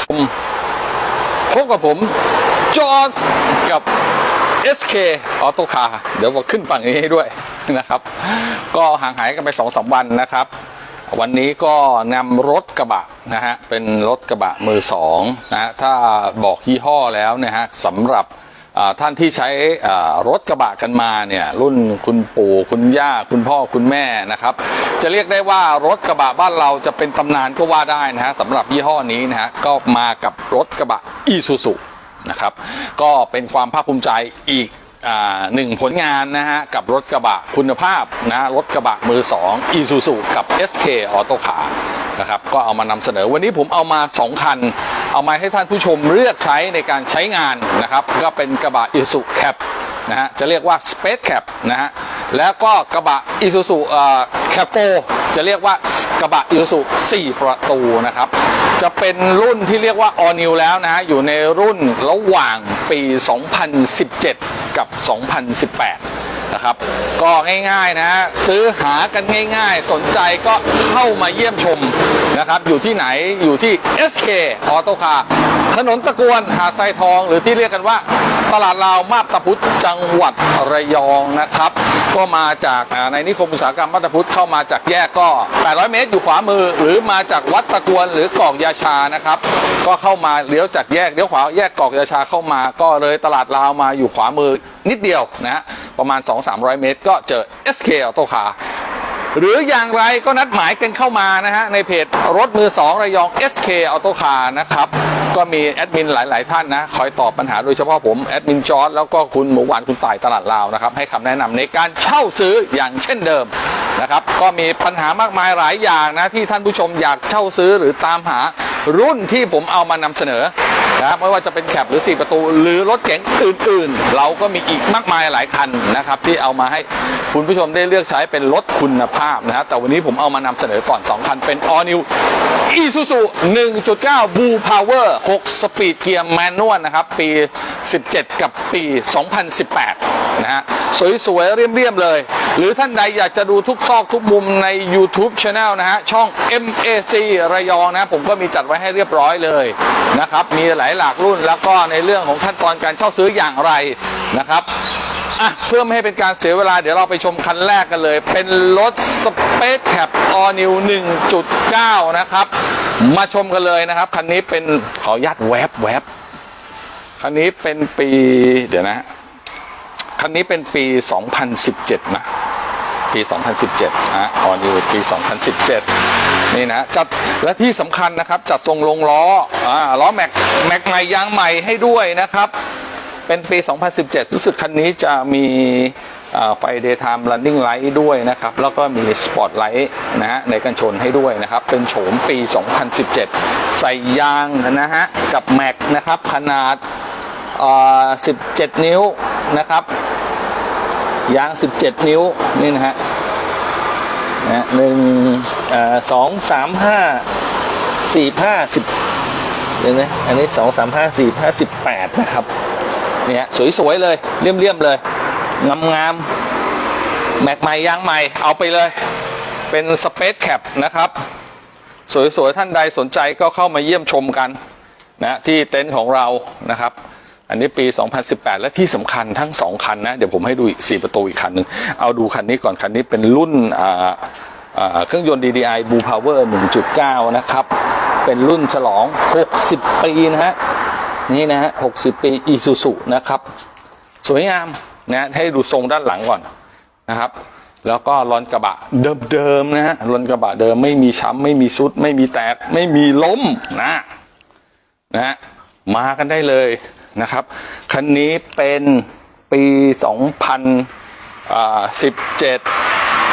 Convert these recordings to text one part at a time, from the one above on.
ผมพบกับผม จอร์สกับ SK ออโตคาเดี๋ยวผมขึ้นฝั่งนี้ให้ด้วยนะครับ ก็ห่างหายกันไปสองสามวันนะครับ วันนี้ก็นำรถกระบะนะฮะเป็นรถกระบะมือสองนะถ้าบอกยี่ห้อแล้วนะฮะสำหรับ ท่านที่ใช้รถกระบะกันมาเนี่ยรุ่นคุณปู่คุณย่าคุณพ่อคุณแม่นะครับจะเรียกได้ว่ารถกระบะบ้านเราจะเป็นตำนานก็ว่าได้นะฮะสำหรับยี่ห้อนี้นะฮะก็มากับรถกระบะอีซูซุนะครับก็เป็นความภาคภูมิใจอีกอหนึ่งผลงานนะฮะกับรถกระบะคุณภาพนะรถกระบะมือ2 Isuzu กับ SK Auto Car นะครับก็เอามานำเสนอวันนี้ผมเอามา 2 คัน เอามาให้ท่านผู้ชมเลือกใช้ในการใช้งานนะครับ ก็เป็นกระบะ Isuzu Cap นะฮะจะเรียกว่า Space Cap นะฮะแล้วก็กระบะ Isuzu แคปโปจะเรียกว่ากระบะ Isuzu 4 ประตูนะครับ จะเป็นรุ่นที่เรียกว่า All New แล้วนะฮะอยู่ในรุ่นระหว่างปี 2017 กับ 2018 นะครับ ก็ง่ายๆนะฮะซื้อหากันง่ายๆ สนใจก็เข้ามาเยี่ยมชม นะครับ อยู่ที่ไหนอยู่ที่ SK Auto Car ถนนตะกวนหาดทรายทอง หรือที่เรียกกันว่า ตลาดลาวมาบตาพุธจังหวัดระยองนะครับ ก็มาจากในนิคมอุตสาหกรรมมาบตาพุธเข้ามาจากแยกก็ 800 เมตร อยู่ขวามือ หรือมาจากวัดตะกวนหรือกอกยาชานะครับ ก็เข้ามาเลี้ยวจากแยกเลี้ยวขวาแยกกอกยาชาเข้ามา ก็เลยตลาดลาวมาอยู่ขวามือนิดเดียวนะประมาณ 2-300 เมตร ก็เจอ SK Auto Car หรืออย่างไรก็นัดหมายกันเข้ามานะฮะในเพจรถมือ2ระยอง SK Auto Car นะครับ ก็มีแอดมินหลาย ๆ ท่านนะ คอยตอบปัญหาโดยเฉพาะผมแอดมินจอร์ดแล้วก็คุณหมูหวานคุณต่ายตลาดลาวนะครับให้คำแนะนำในการเช่าซื้ออย่างเช่นเดิมนะครับก็มีปัญหามากมายหลายอย่างนะที่ท่านผู้ชมอยากเช่าซื้อหรือตามหารุ่นที่ผมเอามานำเสนอ นะครับไม่ว่าจะเป็นแคปหรือ 4 ประตู หรือรถเก๋งอื่นๆ เราก็มีอีกมากมายหลายคันนะครับที่เอามาให้คุณผู้ชมได้เลือกใช้เป็นรถคุณภาพนะฮะแต่วันนี้ผมเอามานำเสนอก่อน 2 คันเป็น All New Isuzu 1.9 Blue Power 6 สปีดเกียร์แมนนวลนะครับ ปี 17 กับปี 2018 นะฮะ สวยๆ เรียมๆเลย หรือท่านใดอยากจะดูทุกซอกทุกมุมใน YouTube Channel นะฮะ ช่อง MAC ระยองนะ ผมก็มีจัดไว้ให้เรียบร้อยเลยนะครับ มีหลายหลากรุ่น แล้วก็ในเรื่องของขั้นตอนการเช่าซื้ออย่างไรนะครับอะเพื่อไม่ให้เป็นการเสียเวลาเดี๋ยวเราไปชมคันแรกกันเลย เป็นรถ Space Cap All New 1.9 นะครับ มาชมกันเลยนะครับ คันนี้เป็นขออนุญาตแวบแวบคันนี้เป็นปีเดี๋ยวนะคันนี้เป็นปี 2017 นะ ปี 2017นะออนิวปี 2017 นี่นะจัดและที่สำคัญนะครับ จัดทรงลงล้ออ่าล้อแม็กแม็กใหม่ยางใหม่ให้ด้วยนะครับ เป็นปี 2017 รู้สึกคันนี้จะมีไฟ daytime running light ด้วยนะครับ แล้วก็มี spot light นะฮะในกันชนให้ด้วยนะครับ เป็นโฉมปี 2017 ใส่ยางนะฮะ กับแม็กนะครับ ขนาด 17 นิ้วนะครับ ยาง 17 นิ้ว นี่นะฮะ นะหนึ่งสองสามห้าสี่ห้าสิบเดี๋ยวนะอันนี้สองสามห้าสี่ห้าสิบแปดนะครับเนี่ยสวยๆเลยเลี่ยมๆเลยงามๆแม็กใหม่ยางใหม่เอาไปเลย เป็นสเปซแคปนะครับ สวยๆท่านใดสนใจก็เข้ามาเยี่ยมชมกันนะที่เต็นท์ของเรานะครับ อันนี้ปี 2018 และที่สำคัญทั้ง 2 คันนะ เดี๋ยวผมให้ดูอีก 4 ประตูอีกคันหนึ่งเอาดูคันนี้ก่อนคันนี้เป็นรุ่นเครื่องยนต์ DDI Blue Power 1.9 นะครับ เป็นรุ่นฉลอง 60 ปีนะฮะ นี่นะฮะ 60 ปี Isuzu นะครับ สวยงามนะให้ดูทรงด้านหลังก่อนนะครับแล้วก็รอนกระบะเดิมๆนะฮะรอนกระบะเดิมไม่มีช้ำไม่มีซุด ไม่มีแตก ไม่มีล้มนะนะมากันได้เลย นะครับคันนี้เป็นปี 2017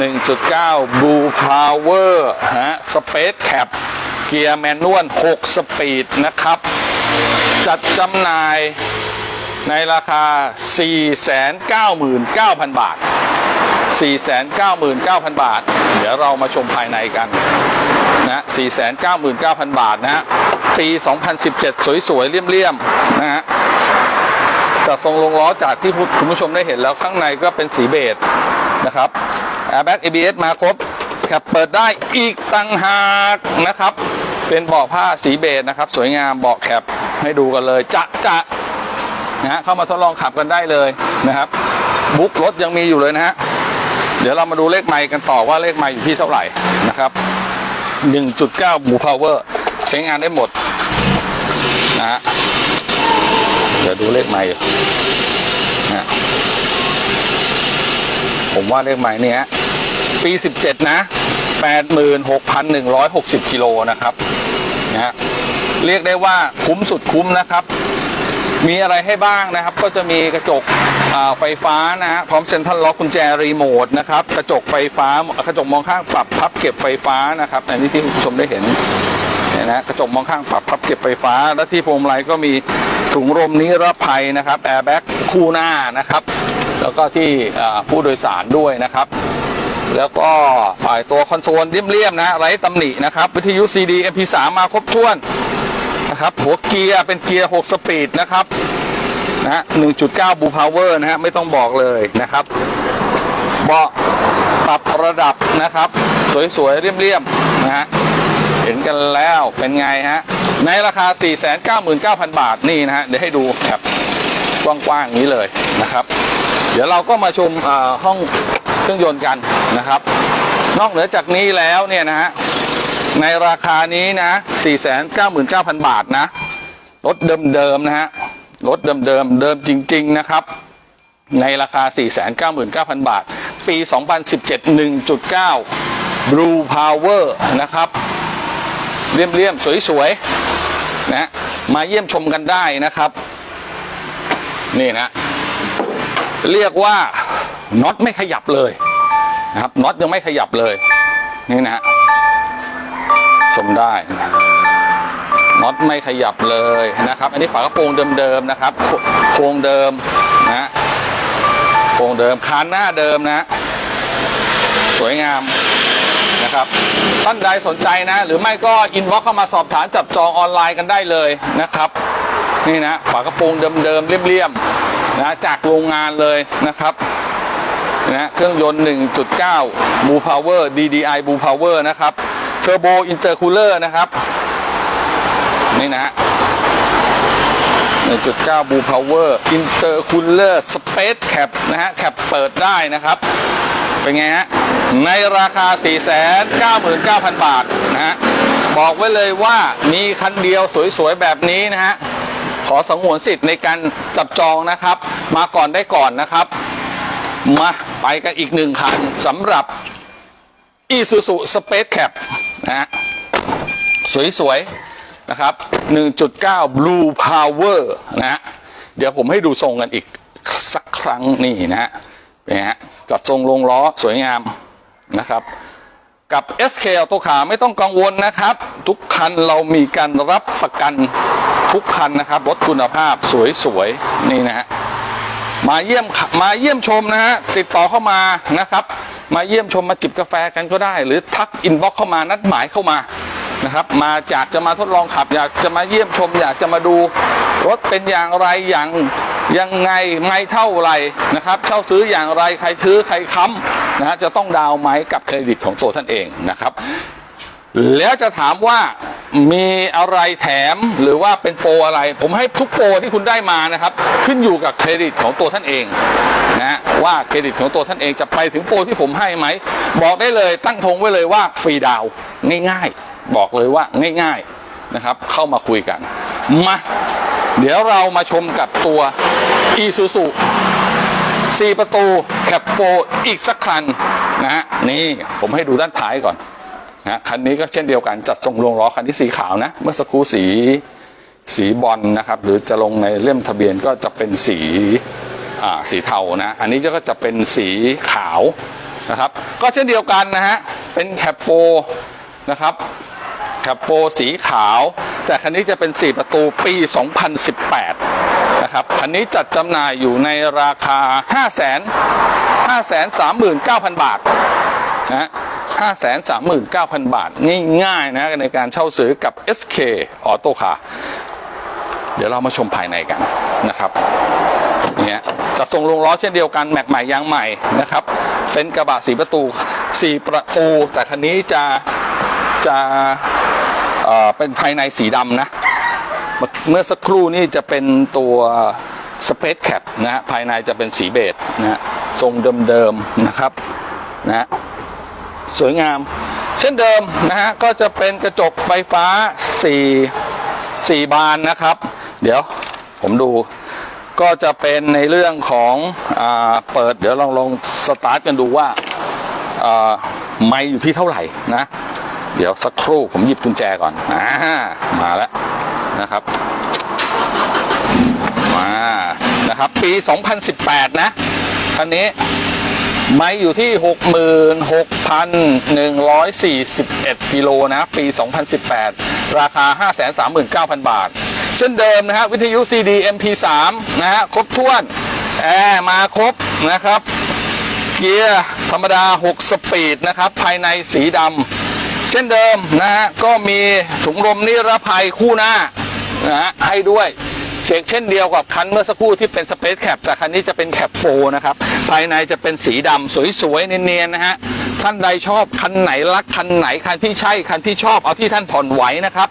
1.9 Blue Power ฮะ Space Cap เกียร์แมนนวล 6 สปีดนะครับ จัดจำหน่ายในราคา 499,000 บาท 499,000 บาท เดี๋ยวเรามาชมภายในกันนะ499,000 บาทนะฮะ ปี 2017 สวยๆเลี่ยมๆ นะฮะ จัดทรงลงล้อจากที่คุณผู้ชมได้เห็นแล้วข้างในก็เป็นสีเบจนะครับ Airbag ABS มาครบแคปเปิดได้อีกต่างหากนะครับ เป็นเบาะผ้าสีเบจนะครับ สวยงามเบาะแคปให้ดูกันเลย จะจะนะฮะเข้ามาทดลองขับกันได้เลยนะครับ บุ๊กรถยังมีอยู่เลยนะฮะเดี๋ยวเรามาดูเลขไมค์กันต่อว่าเลขไมค์อยู่ที่เท่าไหร่นะครับ 1.9บูพาวเวอร์ใช้งานได้หมด ดี๋ยวดูเลขไมค์อยู่นะผมว่าเลขไมค์เนี้ยปี 17 นะ 86,160 กิโลนะครับนะเรียกได้ว่าคุ้มสุดคุ้มนะครับ มีอะไรให้บ้างนะครับ ก็จะมีกระจกไฟฟ้านะฮะพร้อมเซ็นทรัลล็อกกุญแจรีโมทนะครับ กระจกไฟฟ้ากระจกมองข้างปรับพับเก็บไฟฟ้านะครับอันนี้ที่คุณผู้ชมได้เห็นเนี่ยนะกระจกมองข้างปรับพับเก็บไฟฟ้า และที่พวงมาลัยก็มี ถุงลมนิรภัยนะครับแอร์แบ็กคู่หน้านะครับ แล้วก็ที่ผู้โดยสารด้วยนะครับ แล้วก็ฝ่ายตัวคอนโซลเรียบๆนะไร้ตำหนินะครับ วิทยุ CD MP3 มาครบถ้วนนะครับหัวเกียร์เป็นเกียร์ 6 สปีดนะครับนะฮะ1.9บูพาวเวอร์นะฮะไม่ต้องบอกเลยนะครับเบาะปรับระดับนะครับ สวยๆเรียบๆนะฮะเห็นกันแล้วเป็นไงฮะ ในราคา 499,000 บาทนี่นะฮะเดี๋ยวให้ดูครับกว้างๆนี้เลยนะครับ เดี๋ยวเราก็มาชมห้องเครื่องยนต์กันนะครับ นอกเหนือจากนี้แล้วเนี่ยนะฮะในราคานี้นะ 499,000 บาทนะรถเดิมๆนะฮะรถเดิมๆเดิมจริง ๆนะครับ ในราคา 499,000 บาท ปี 2017 1.9 Blue Power นะครับเลี่ยมๆ สวยๆ นะมาเยี่ยมชมกันได้นะครับ นี่นะ เรียกว่าน็อตไม่ขยับเลยนะครับน็อตยังไม่ขยับเลยนี่นะฮะชมได้น็อตไม่ขยับเลยนะครับ อันนี้ฝากระโปรงเดิมๆนะครับโครงเดิมนะฮะโครงเดิมคานหน้าเดิมนะ สวยงาม นะครับท่านใดสนใจนะ หรือไม่ก็อินบ็อกเข้ามาสอบถามจับจองออนไลน์กันได้เลยนะครับ นี่นะฝากระโปรงเดิมๆเรียบๆนะจากโรงงานเลยนะครับนะเครื่องยนต์ 1.9 Blue Power DDI Blue Power นะครับ Turbo Intercooler นะครับ นี่นะฮะ1.9 Blue Power Intercooler Space Cap นะฮะ แคปเปิดได้นะครับ เป็นไงฮะ ในราคา 499,000 บาทนะฮะบอกไว้เลยว่ามีคันเดียวสวยๆ แบบนี้นะฮะ ขอสงวนสิทธิ์ในการจับจองนะครับ มาก่อนได้ก่อนนะครับ มาไปกันอีกหนึ่งคันสำหรับ Isuzu Space Cap นะฮะสวยๆ นะครับ 1.9 Blue Power นะฮะ เดี๋ยวผมให้ดูทรงกันอีกสักครั้งนี่นะฮะเนไงฮะจัดทรงลงล้อสวยงาม นะครับ กับ SK Auto Car ไม่ต้องกังวลนะครับ ทุกคันเรามีการรับประกันทุกคันนะครับรถคุณภาพสวยๆนี่นะฮะมาเยี่ยมมาเยี่ยมชมนะฮะติดต่อเข้ามานะครับ มาเยี่ยมชมมาจิบกาแฟกันก็ได้ หรือทักอินบ็อกเข้ามานัดหมายเข้ามานะครับ มาจากจะมาทดลองขับ อยากจะมาเยี่ยมชม อยากจะมาดูรถเป็นอย่างไรอย่าง ยังไงไม่เท่าไหรนะครับเช่าซื้ออย่างไรใครซื้อใครค้ำนะฮะจะต้องดาวน์ไหมกับเครดิตของตัวท่านเองนะครับแล้วจะถามว่ามีอะไรแถมหรือว่าเป็นโปรอะไร ผมให้ทุกโปรที่คุณได้มานะครับ ขึ้นอยู่กับเครดิตของตัวท่านเองนะฮะว่าเครดิตของตัวท่านเองจะไปถึงโปรที่ผมให้ไหม บอกได้เลยตั้งธงไว้เลยว่าฟรีดาวน์ง่ายๆ บอกเลยว่าง่าย ๆนะครับ เข้ามาคุยกันมาเดี๋ยวเรามาชมกับตัว Isuzu 4ประตูแคปโฟอีกสักคันนะฮะนี่ผมให้ดูด้านท้ายก่อนนะคันนี้ก็เช่นเดียวกันจัดทรงลงล้อคันที่สีขาวนะ เมื่อสักครู่สีสีบอลนะครับ หรือจะลงในเล่มทะเบียนก็จะเป็นสีอ่าสีเทานะ อันนี้ก็จะเป็นสีขาวนะครับ ก็เช่นเดียวกันนะฮะ เป็นแคปโฟนะครับแคปโฟสีขาว แต่คันนี้จะเป็น 4 ประตูปี 2018 นะครับคันนี้จัดจำหน่ายอยู่ในราคา5 5 5 3 9 0 0 0 บาทนะ539,000 บาท ง่ายๆนะในการเช่าซื้อกับ SK Auto Car เดี๋ยวเรามาชมภายในกันนะครับเนี่ยจัดทรงลงล้อเช่นเดียวกันแม็กใหม่ยางใหม่นะครับ เป็นกระบะสีประตู4ประตู แต่คันนี้จะจะเเป็นภายในสีดำนะ เมื่อสักครู่นี่จะเป็นตัว Space Cap นะฮะภายในจะเป็นสีเบจนะฮะทรงเดิมๆนะครับนะฮะสวยงาม เช่นเดิมนะฮะก็จะเป็นกระจกไฟฟ้า4 4 บานนะครับ เดี๋ยวผมดูก็จะเป็นในเรื่องของอาเปิดเดี๋ยวลองลองสตาร์ทกันดูว่าอ่าไม่อยู่ที่เท่าไหร่นะ เดี๋ยวสักครู่ผมหยิบกุญแจก่อนอามาแล้ว นะครับมานะครับ ปี 2018 นะ คันนี้ไม่อยู่ที่ 66,141 กิโลนะ ปี 2018 ราคา 539,000 บาท เช่นเดิมนะฮะ วิทยุ CD MP3 นะฮะ ครบถ้วน แอร์มาครบนะครับ เกียร์ธรรมดา 6 สปีดนะครับ ภายในสีดำ เช่นเดิมนะฮะ ก็มีถุงลมนิรภัยคู่หน้า นะฮะให้ด้วยเช็คเช่นเดียวกับคันเมื่อสักครู่ที่เป็นสเปซแคปแต่คันนี้จะเป็นแคปโฟนะครับ ภายในจะเป็นสีดำสวยๆ เนียนๆนะฮะท่านใดชอบคันไหนรักคันไหนคันที่ใช่คันที่ชอบเอาที่ท่านผ่อนไหวนะครับ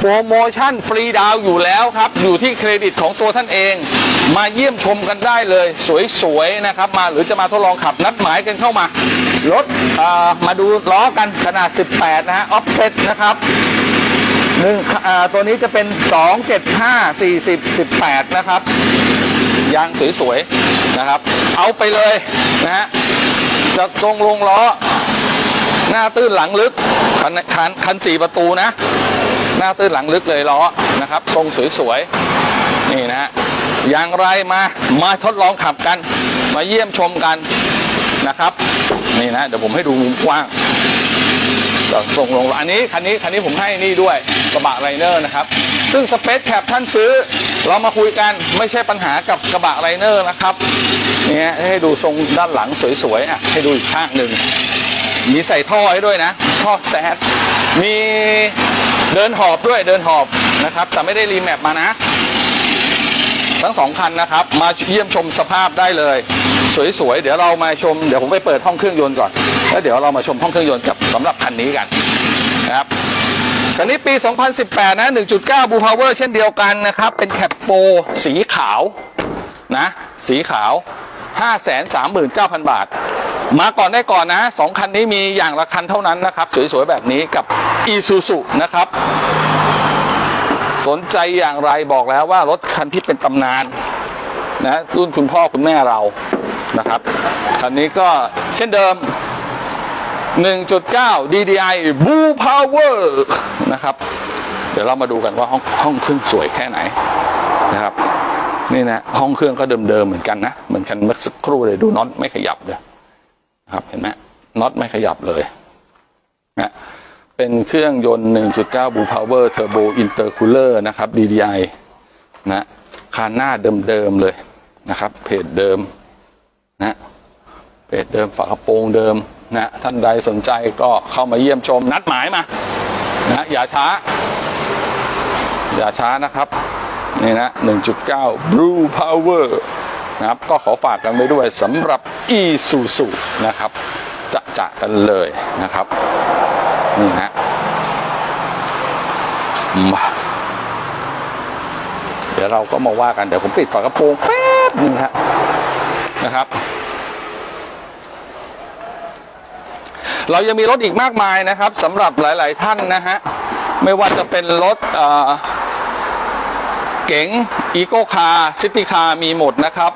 โปรโมชั่นฟรีดาวอยู่แล้วครับ อยู่ที่เครดิตของตัวท่านเอง มาเยี่ยมชมกันได้เลย สวยๆนะครับ มาหรือจะมาทดลองขับนัดหมายกันเข้ามารถมาดูล้อกันขนาด 18 นะฮะออฟเซ็ตนะครับ หนึ่งอ่าตัวนี้จะเป็น 2 7 5 40 18 นะครับ ยางสวยๆ นะครับ เอาไปเลยนะฮะจะทรงลงล้อ หน้าตื้นหลังลึก คันคันคันสี่ประตูนะ หน้าตื้นหลังลึกเลยล้อนะครับ ทรงสวยๆ นี่นะฮะอย่างไรมามาทดลองขับกัน มาเยี่ยมชมกันนะครับ นี่นะ เดี๋ยวผมให้ดูมุมกว้างจะส่งลงอันนี้คันนี้คันนี้ผมให้นี่ด้วย กระบะไรเนอร์นะครับ ซึ่งสเปซแคปท่านซื้อ เรามาคุยกันไม่ใช่ปัญหากับกระบะไรเนอร์นะครับเนี่ยให้ดูทรงด้านหลังสวยๆอะให้ดูอีกข้างหนึ่งมีใส่ท่อให้ด้วยนะท่อแซดมีเดินหอบด้วยเดินหอบนะครับ แต่ไม่ได้รีแมปมานะ ทั้งสองคันนะครับ มาเยี่ยมชมสภาพได้เลย สวยๆ เดี๋ยวเรามาชม เดี๋ยวผมไปเปิดห้องเครื่องยนต์ก่อน แล้วเดี๋ยวเรามาชมห้องเครื่องยนต์กับสำหรับคันนี้กัน คันนี้ปี 2018 นะ 1.9 Blue Power เช่นเดียวกันนะครับ เป็นแคปโฟสีขาวนะ สีขาว 539,000 บาท มาก่อนได้ก่อนนะสองคันนี้มีอย่างละคันเท่านั้นนะครับ สวยๆ แบบนี้กับ Isuzu นะครับ สนใจอย่างไรบอกแล้วว่ารถคันที่เป็นตำนานนะรุ่นคุณพ่อคุณแม่เรานะครับ คันนี้ก็เช่นเดิม 1.9 DDI Blue Power นะครับ เดี๋ยวเรามาดูกันว่าห้องห้องเครื่องสวยแค่ไหนนะครับ นี่นะห้องเครื่องก็เดิมๆเหมือนกันนะ เหมือนกันเมื่อสักครู่เลยดูน็อตไม่ขยับเลยนะครับเห็นไหมน็อตไม่ขยับเลยนะเป็นเครื่องยนต์ 1.9 Blue Power Turbo Intercooler นะครับ DDI นะคานหน้าเดิมๆเลยนะครับ เพจเดิมนะ เพจเดิมฝากระโปรงเดิมนะท่านใดสนใจก็เข้ามาเยี่ยมชมนัดหมายมานะอย่าช้า อย่าช้านะครับนี่นะ 1.9 Blue Power นะครับ ก็ขอฝากกันไว้ด้วยสำหรับ Isuzu นะครับ จะจะกันเลยนะครับ นี่นะมาเดี๋ยวเราก็มาว่ากัน เดี๋ยวผมปิดฝากระโปรงแป๊บนึงฮะนะครับ เรายังมีรถอีกมากมายนะครับสำหรับหลาย ๆ ท่านนะฮะไม่ว่าจะเป็นรถเก๋งอีโก้คาร์ซิตี้คาร์มีหมดนะครับ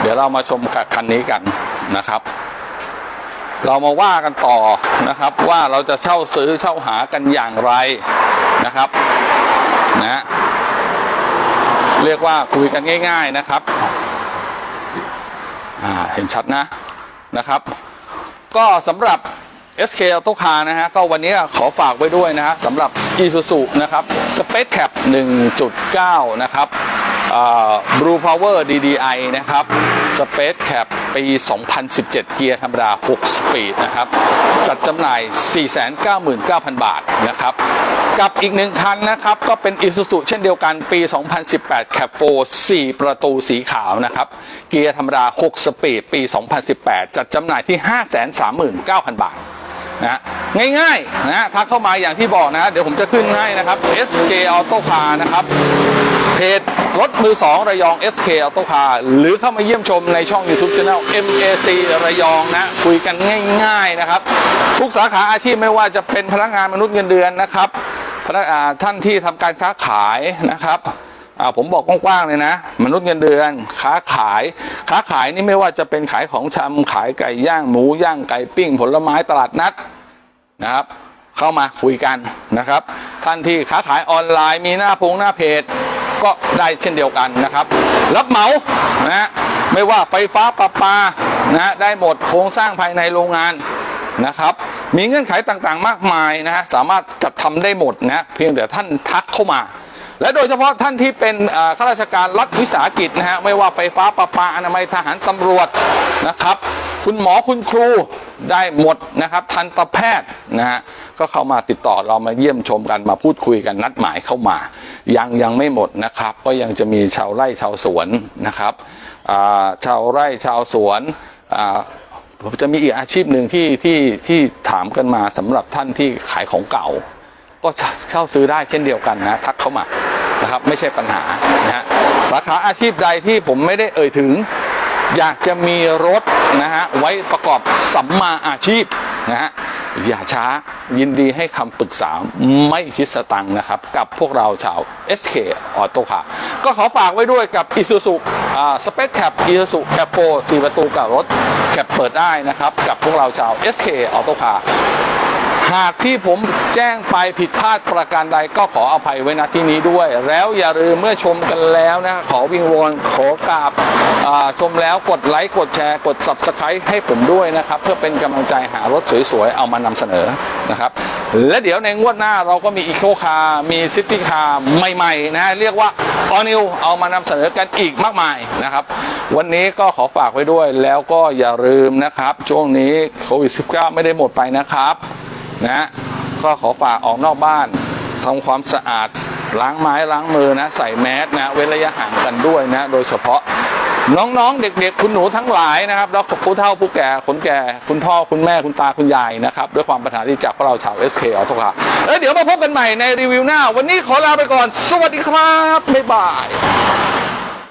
เดี๋ยวเรามาชมกับคันนี้กันนะครับ เรามาว่ากันต่อนะครับว่าเราจะเช่าซื้อเช่าหากันอย่างไรนะครับนะเรียกว่าคุยกันง่าย ๆนะครับอ่าเห็นชัดนะนะครับ ก็สำหรับ SK Auto Car นะฮะก็วันนี้ขอฝากไว้ด้วยนะฮะสำหรับ Isuzu นะครับ Space Cap 1.9 นะครับอ่า Blue Power DDI นะครับ Space Cap ปี 2017 เกียร์ธรรมดา 6 สปีดนะครับ จัดจำหน่าย 499,000 บาทนะครับ กับอีกหนึ่งคันนะครับ ก็เป็น Isuzu เช่นเดียวกันปี 2018 Cap 4 4 ประตูสีขาวนะครับ เกียร์ธรรมดา 6 สปีด ปี 2018 จัดจำหน่ายที่ 539,000 บาท นะง่ายๆนะทักเข้ามาอย่างที่บอกนะ เดี๋ยวผมจะขึ้นให้นะครับ SK Auto Car นะครับเพจรถมือ2ระยอง SK Auto Car หรือเข้ามาเยี่ยมชมในช่อง YouTube Channel MAC ระยองนะ คุยกันง่าย ๆนะครับ ทุกสาขาอาชีพไม่ว่าจะเป็นพนักงานมนุษย์เงินเดือนนะครับพนักท่านที่ทำการค้าขายนะครับ อ่าผมบอกกว้างๆเลยนะ มนุษย์เงินเดือน ค้าขาย ค้าขายนี่ไม่ว่าจะเป็นขายของชำขายไก่ย่างหมูย่างไก่ปิ้ง ผลไม้ตลาดนัดนะครับ เข้ามาคุยกันนะครับ ท่านที่ค้าขายออนไลน์มีหน้าพงหน้าเพจก็ได้เช่นเดียวกันนะครับ รับเหมานะไม่ว่าไฟฟ้าประปานะฮะได้หมดโครงสร้างภายในโรงงานนะครับ มีเงื่อนไขต่างๆมากมายนะฮะสามารถจัดทำได้หมดนะเพียงแต่ท่านทักเข้ามา และโดยเฉพาะท่านที่เป็นข้าราชการรัฐวิสาหกิจนะฮะไม่ว่าไฟฟ้าประปาอนามัยทหารตำรวจนะครับ คุณหมอคุณครูได้หมดนะครับทันตแพทย์นะฮะก็เข้ามาติดต่อเรามาเยี่ยมชมกันมาพูดคุยกันนัดหมายเข้ามา ยังยังไม่หมดนะครับ ก็ยังจะมีชาวไร่ชาวสวนนะครับชาวไร่ชาวสวนจะมีอีกอาชีพหนึ่งที่ที่ที่ถามกันมาสำหรับท่านที่ขายของเก่า ก็เช่าซื้อได้เช่นเดียวกันนะทักเข้ามานะครับไม่ใช่ปัญหานะฮะสาขาอาชีพใดที่ผมไม่ได้เอ่ยถึง อยากจะมีรถนะฮะไว้ประกอบสัมมาอาชีพนะฮะอย่าช้ายินดีให้คำปรึกษาไม่คิดสตังค์นะครับ กับพวกเราชาว SK Auto Car ก็ขอฝากไว้ด้วยกับ Isuzu อ่า Space Cap Isuzu Cap 4 4ประตูกับรถแคปเปิดได้นะครับ กับพวกเราชาว SK Auto Car หากที่ผมแจ้งไปผิดพลาดประการใดก็ขออภัยไว้ณที่นี้ด้วย แล้วอย่าลืมเมื่อชมกันแล้วนะขอวิงวอนขอกราบชมแล้วกดไลค์กดแชร์กด Subscribe ให้ผมด้วยนะครับ เพื่อเป็นกำลังใจหารถสวยๆ เอามานำเสนอนะครับ และเดี๋ยวในงวดหน้าเราก็มีอีโคคาร์มีซิตี้คาร์ใหม่ๆนะเรียกว่าออนิวเอามานำเสนอกันอีกมากมายนะครับ วันนี้ก็ขอฝากไว้ด้วยแล้วก็อย่าลืมนะครับ ช่วงนี้โควิด -19 ไม่ได้หมดไปนะครับ นะ ก็ขอฝากออกนอกบ้านทำความสะอาดล้างไม้ล้างมือนะ ใส่แมสนะเว้นระยะห่างกันด้วยนะ โดยเฉพาะน้องๆ เด็กๆ คุณหนูทั้งหลายนะครับ แล้วผู้เฒ่าผู้แก่คนแก่ คุณพ่อคุณแม่คุณตาคุณยายนะครับ ด้วยความปรารถนาดีจากพวกเราชาว SK ออโต้คาแล้วเดี๋ยวมาพบกันใหม่ในรีวิวหน้า วันนี้ขอลาไปก่อน สวัสดีครับ บ๊ายบาย